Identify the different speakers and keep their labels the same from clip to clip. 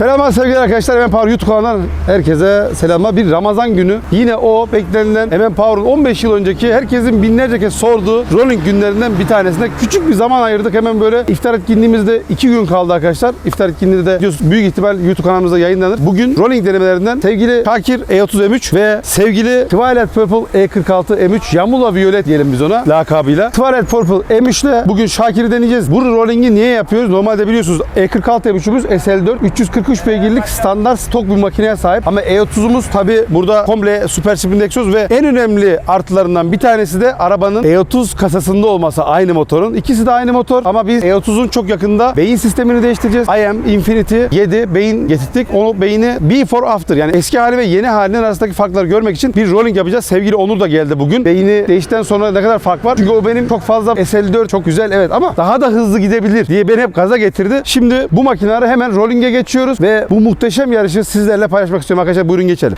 Speaker 1: Selamlar sevgili arkadaşlar. Hemen Power YouTube kanalından herkese selamlar. Bir Ramazan günü yine o beklenilen Hemen Power'ın 15 yıl önceki herkesin binlerce kez sorduğu rolling günlerinden bir tanesine küçük bir zaman ayırdık. Hemen böyle iftar etkinliğimizde 2 gün kaldı arkadaşlar. İftar etkinliği de büyük ihtimal YouTube kanalımızda yayınlanır. Bugün rolling denemelerinden sevgili Şakir E30 M3 ve sevgili Twilight Purple E46 M3 Yamula Violet diyelim biz ona lakabıyla. Twilight Purple M3 ile bugün Şakir'i deneyeceğiz. Bu rolling'i niye yapıyoruz? Normalde biliyorsunuz E46 M3'ümüz SL4 343 beygirlik standart stok bir makineye sahip. Ama E30'umuz tabi burada komple süper sprint egzoz ve en önemli artılarından bir tanesi de arabanın E30 kasasında olması aynı motorun. İkisi de aynı motor ama biz E30'un çok yakında beyin sistemini değiştireceğiz. IM Infinity 7 beyin getirdik. Onu beyni before after yani eski hali ve yeni halinin arasındaki farkları görmek için bir rolling yapacağız. Sevgili Onur da geldi bugün. Beyni değiştikten sonra ne kadar fark var? Çünkü o benim çok fazla SL4 çok güzel evet ama daha da hızlı gidebilir diye beni hep gaza getirdi. Şimdi bu makineleri hemen rolling'e geçiyoruz ve bu muhteşem yarışı sizlerle paylaşmak istiyorum arkadaşlar. Buyurun geçelim.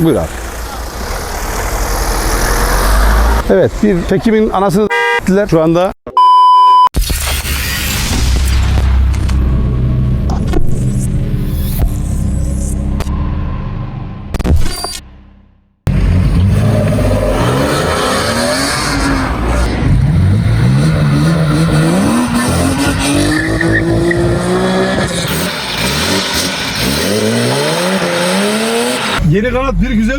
Speaker 1: Buyur abi. Evet bir çekimin anasını ettiler şu anda.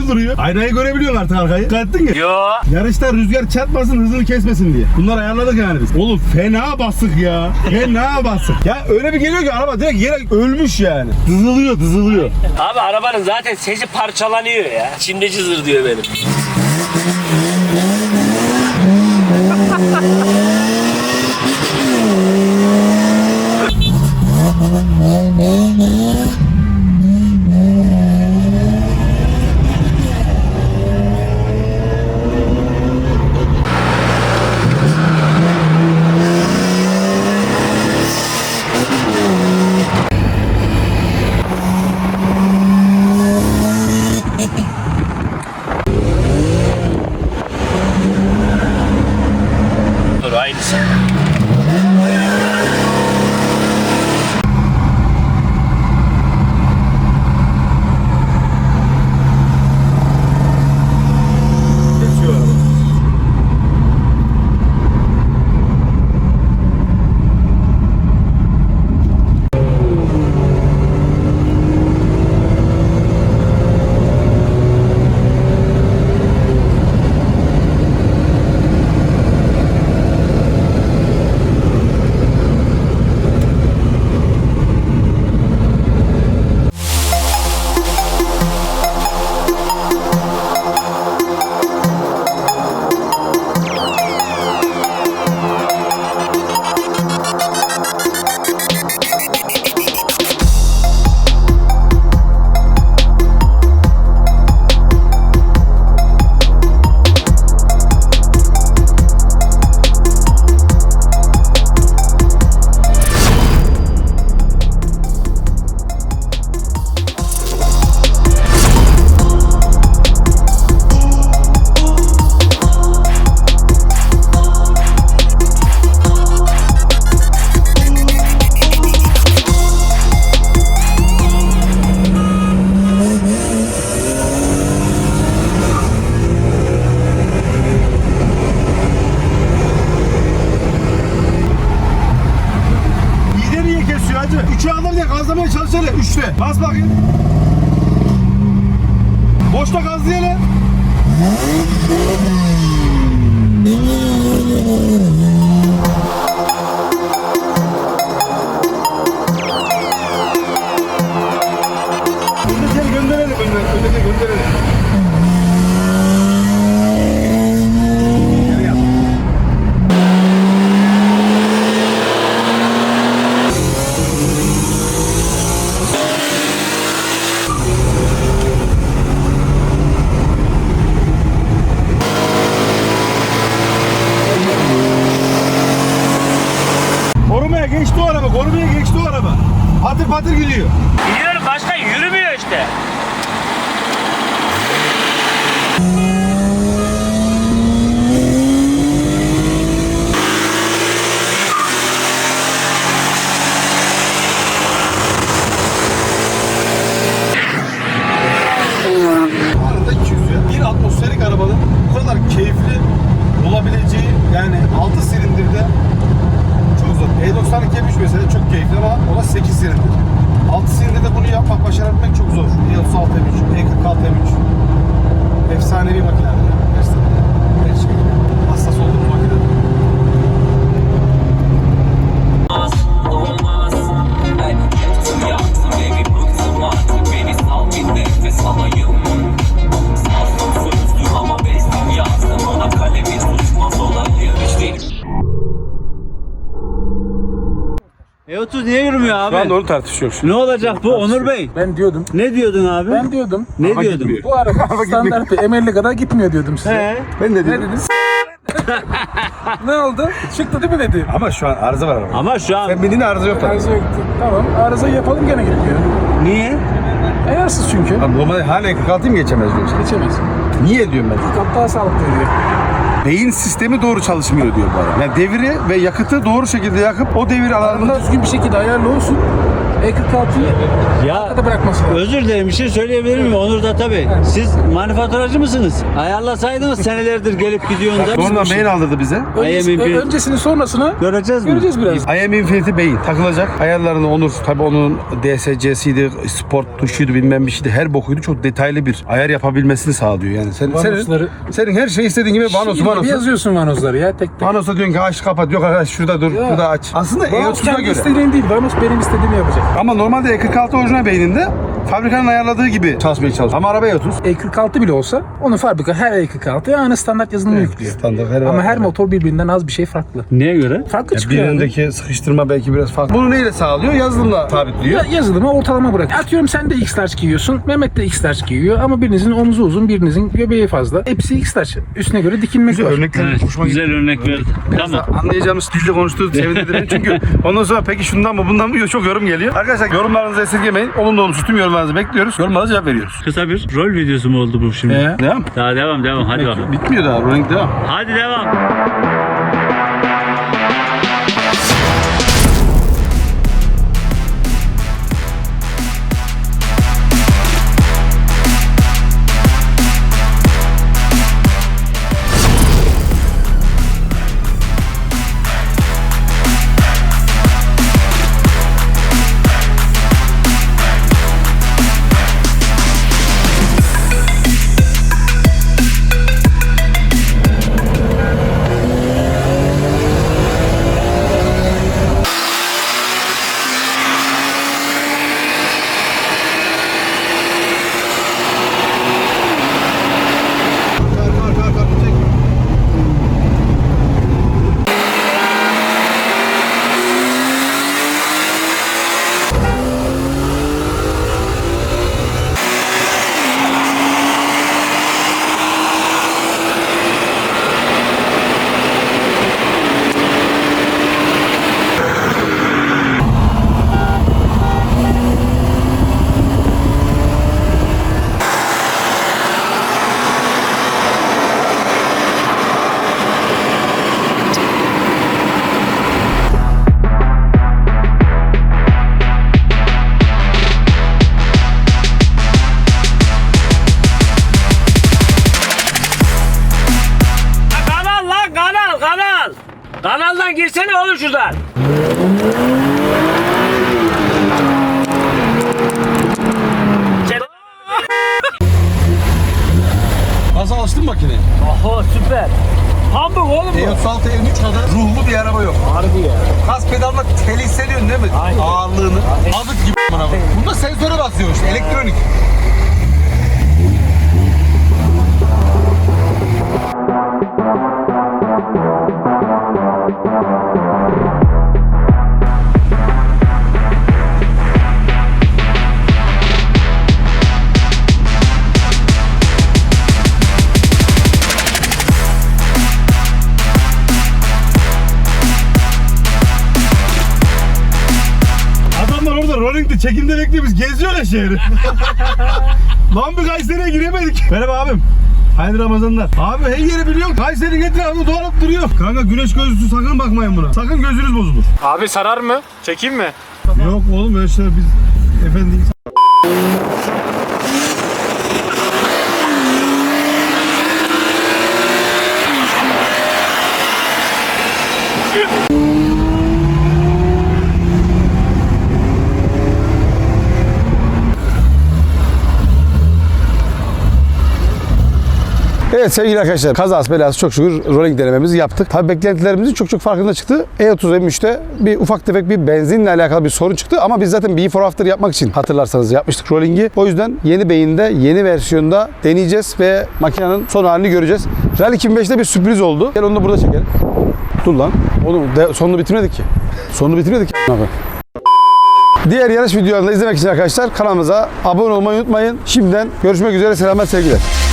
Speaker 1: Güzel duruyor. Aynayı görebiliyorsun artık arkayı. Dikkat ettin mi?
Speaker 2: Yo.
Speaker 1: Yarışta rüzgar çarpmasın hızını kesmesin diye. Bunları ayarladık yani biz. Oğlum fena basık ya. Fena basık. Ya öyle bir geliyor ki araba direkt yere ölmüş yani. Dızılıyor dızılıyor.
Speaker 2: Abi arabanın zaten sesi parçalanıyor ya. Şimdi cızır diyor benim.
Speaker 1: Üçte. Bas bakayım. Boşta gazlayalım. Patır patır gidiyor.
Speaker 3: E30 niye yürümüyor abi?
Speaker 1: Şu anda onu tartışıyoruz.
Speaker 3: Ne olacak bu Onur Bey?
Speaker 4: Ben diyordum.
Speaker 3: Ne diyordun abi?
Speaker 4: Ben diyordum.
Speaker 3: ne
Speaker 1: Ama
Speaker 3: diyordun?
Speaker 1: gitmiyor.
Speaker 4: Bu araba standart bir emelli kadar gitmiyor diyordum size.
Speaker 3: He.
Speaker 1: Ben de
Speaker 4: Ne
Speaker 1: dedim.
Speaker 4: dediniz? ne oldu? Çıktı değil mi dedi?
Speaker 1: Ama şu an arıza var araba.
Speaker 3: Ama şu an
Speaker 1: Sen bindiğin arıza yok tabii.
Speaker 4: Arıza yoktu. Tamam. Arıza yapalım gene gitmiyor.
Speaker 3: niye?
Speaker 4: Ayarsız çünkü.
Speaker 1: Abi normalde hala 46'yı mı geçemez diyor işte.
Speaker 4: Geçemez.
Speaker 1: Niye diyorum ben?
Speaker 4: Daha sağlıklı diyor.
Speaker 1: Beyin sistemi doğru çalışmıyor diyor bu arada. Yani devri ve yakıtı doğru şekilde yakıp o devir alanında
Speaker 4: Düzgün bir şekilde ayarlı olsun. E46'yı
Speaker 3: Ya
Speaker 4: arkada bırakması lazım.
Speaker 3: özür dilerim bir şey söyleyebilir miyim Onur da tabii. Siz manifaturacı mısınız? Ayarlasaydınız senelerdir gelip gidiyorsun da.
Speaker 1: sonradan beyin aldırdı bize.
Speaker 4: Öncesi-
Speaker 3: IM
Speaker 4: ö- öncesini sonrasını
Speaker 3: Göreceğiz mi?
Speaker 4: göreceğiz biraz.
Speaker 1: IM Infinity beyin takılacak. Ayarlarını Onur tabi onun DSC'siydi, sport tuşuydu bilmem bir şeydi. Her bokuydu. Çok detaylı bir ayar yapabilmesini sağlıyor yani. Sen,
Speaker 4: Vanosları-
Speaker 1: senin, senin her şey istediğin gibi vanosu
Speaker 4: Şimdi
Speaker 1: vanosu.
Speaker 4: yazıyorsun vanosları ya tek tek.
Speaker 1: Vanosa diyorsun ki aç kapat. Yok arkadaş şurada dur,
Speaker 4: Ya.
Speaker 1: burada aç. Aslında
Speaker 4: Vanos
Speaker 1: E30'a
Speaker 4: kendi
Speaker 1: göre.
Speaker 4: istediğin değil. Vanos benim istediğimi yapacak.
Speaker 1: Ama normalde E46 orijinal beyninde fabrikanın ayarladığı gibi çalışmaya çalışıyor. Ama arabaya 30.
Speaker 4: E46 bile olsa onu fabrika her E46'ya aynı standart yazılımı yüklüyor.
Speaker 1: Standart her
Speaker 4: Ama her motor birbirinden az bir şey farklı.
Speaker 3: Neye göre?
Speaker 4: Farklı çıkıyor. yani.
Speaker 1: birindeki sıkıştırma belki biraz farklı. Bunu neyle sağlıyor? Yazılımla sabitliyor.
Speaker 4: Ya, yazılımı ortalama bırak. Atıyorum sen de X-Large giyiyorsun. Mehmet de X-Large giyiyor ama birinizin omuzu uzun, birinizin göbeği fazla. Hepsi X-Large. Üstüne göre dikilmek var.
Speaker 1: Örnekler
Speaker 3: Evet,
Speaker 1: hoşuma
Speaker 3: güzel
Speaker 1: gitti.
Speaker 3: örnek verdi.
Speaker 1: Biraz
Speaker 3: Tamam.
Speaker 1: da anlayacağımız dilde konuştuğu sevindirdi beni. Çünkü ondan sonra peki şundan mı bundan mı çok yorum geliyor. Arkadaşlar yorumlarınızı esirgemeyin. Olumlu olumsuz tüm yorumlarınızı bekliyoruz. Yorumlara cevap veriyoruz.
Speaker 3: Kısa bir rol videosu mu oldu bu şimdi?
Speaker 1: Ee, devam.
Speaker 3: Daha devam devam hadi bakalım.
Speaker 1: Bitmiyor daha. Rolling devam.
Speaker 3: Hadi devam.
Speaker 2: Kanaldan girsene oğlum şuradan.
Speaker 1: Nasıl alıştın makineye?
Speaker 2: Oho süper. Hamburg oğlum bu.
Speaker 1: E36 M3 kadar ruhlu bir araba yok.
Speaker 2: Harbi ya.
Speaker 1: Gaz pedalına tel hissediyorsun değil mi?
Speaker 2: Aynen.
Speaker 1: Ağırlığını. Azık gibi bana bak. Bunda sensöre basıyor işte elektronik. Çekimde bekliyor biz geziyor ya şehri. Lan bir Kayseri'ye giremedik. Merhaba abim. Hayırlı Ramazanlar. Abi her yeri biliyorum. Kayseri'nin etrafında dolanıp duruyor. Kanka güneş gözlüsü sakın bakmayın buna. Sakın gözünüz bozulur.
Speaker 5: Abi sarar mı? Çekeyim mi?
Speaker 1: Yok oğlum öyle şeyler biz efendiyiz. Evet sevgili arkadaşlar kazası belası çok şükür rolling denememizi yaptık. Tabii beklentilerimizin çok çok farkında çıktı. E30 M3'te bir ufak tefek bir benzinle alakalı bir sorun çıktı ama biz zaten before after yapmak için hatırlarsanız yapmıştık rolling'i. O yüzden yeni beyinde yeni versiyonda deneyeceğiz ve makinenin son halini göreceğiz. Rally 2005'te bir sürpriz oldu. Gel onu da burada çekelim. Dur lan. Oğlum de, sonunu bitirmedik ki. Sonunu bitirmedik ki. Diğer yarış videolarını izlemek için arkadaşlar kanalımıza abone olmayı unutmayın. Şimdiden görüşmek üzere selamlar sevgiler.